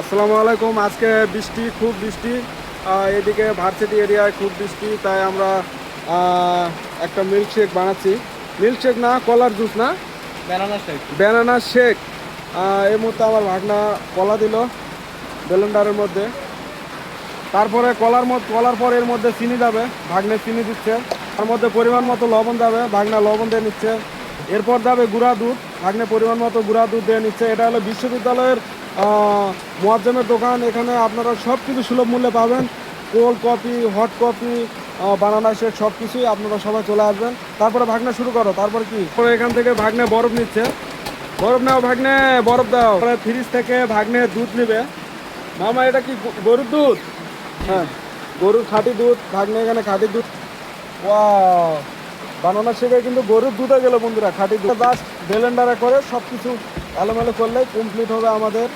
আসসালামু আলাইকুম। আজকে বৃষ্টি খুব বৃষ্টি। এদিকে ভার্সিটি এরিয়ায় খুব বৃষ্টি তাই আমরা একটা মিল্কশেক বানাচ্ছি। মিল্কশেক না কলার জুস না? ব্যানানা শেক ব্যানানা শেক এই মুহূর্তে আমার ভাগনা কলা দিল ব্লেন্ডারের মধ্যে। তারপরে কলার মধ্যে কলার পর এর মধ্যে চিনি যাবে ভাগনে চিনি দিচ্ছে। তার মধ্যে পরিমাণ মতো লবণ যাবে ভাগনা লবণ দিয়ে নিচ্ছে। এরপর যাবে গুঁড়া দুধ ভাগনে পরিমাণ মতো গুঁড়া দুধ দিয়ে নিচ্ছে। এটা হলো বিশ্ববিদ্যালয়ের মোয়াজ্জেমের দোকান, এখানে আপনারা সব কিছু সুলভ মূল্যে পাবেন। Cold coffee, hot coffee banana shake সব কিছুই আপনারা সবাই চলে আসবেন। তারপরে ভাগনা শুরু করো, তারপর কি? পরে এখান থেকে ভাগনে বরফ নিচ্ছে। বরফ নাও ভাগনে, বরফ দাও। ফ্রিজ থেকে ভাগনে দুধ নেবে। মামা, এটা কি গরুর দুধ? হ্যাঁ গরুর খাঁটি দুধ। ভাগনে এখানে খাঁটি দুধ। ওয়াও! বানানা শেখে কিন্তু গরুর দুধে গেল বন্ধুরা, খাঁটি দুধ। জাস্ট ব্লেন্ডারে করে সব কিছু এলোমেলো করলে কমপ্লিট হবে আমাদের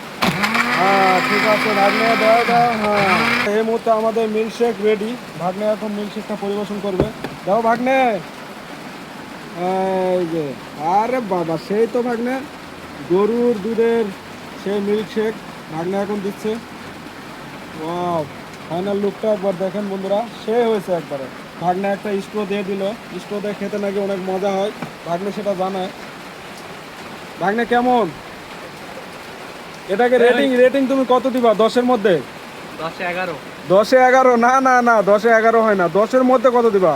হ্যাঁ ঠিক আছে, ভাগ্নে দাও দাও হ্যাঁ। এই মুহূর্তে আমাদের মিল্কশেক রেডি ভাগ্নে এখন মিল্কশেকটা পরিবেশন করবে। দাও ভাগ্নে। এই যে, আরে বাবা, সেই তো ভাগ্নে। গরুর দুধের সেই মিল্কশেক ভাগ্নে এখন দিচ্ছে। ওয়াও ফাইনাল লুকটা একবার দেখেন বন্ধুরা। সে হয়েছে একবারে। ভাগ্নে একটা স্ট্রো দিয়ে দিল। স্ট্রো দিয়ে খেতে নাকি অনেক মজা হয়। ভাগ্নে সেটা জানায়। ভাগ্নে, কেমন? এটাকে রেটিং রেটিং তুমি কত দিবা? দশের মধ্যে? দশে এগারো। দশে এগারো? না না না দশে এগারো হয় না। দশের মধ্যে কত দিবা?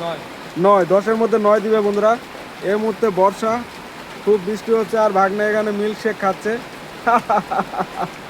নয়। নয় দশের মধ্যে নয় দিবে বন্ধুরা। এই মুহূর্তে বর্ষা খুব বৃষ্টি হচ্ছে আর ভাগ্নে এখানে মিল্কশেক খাচ্ছে।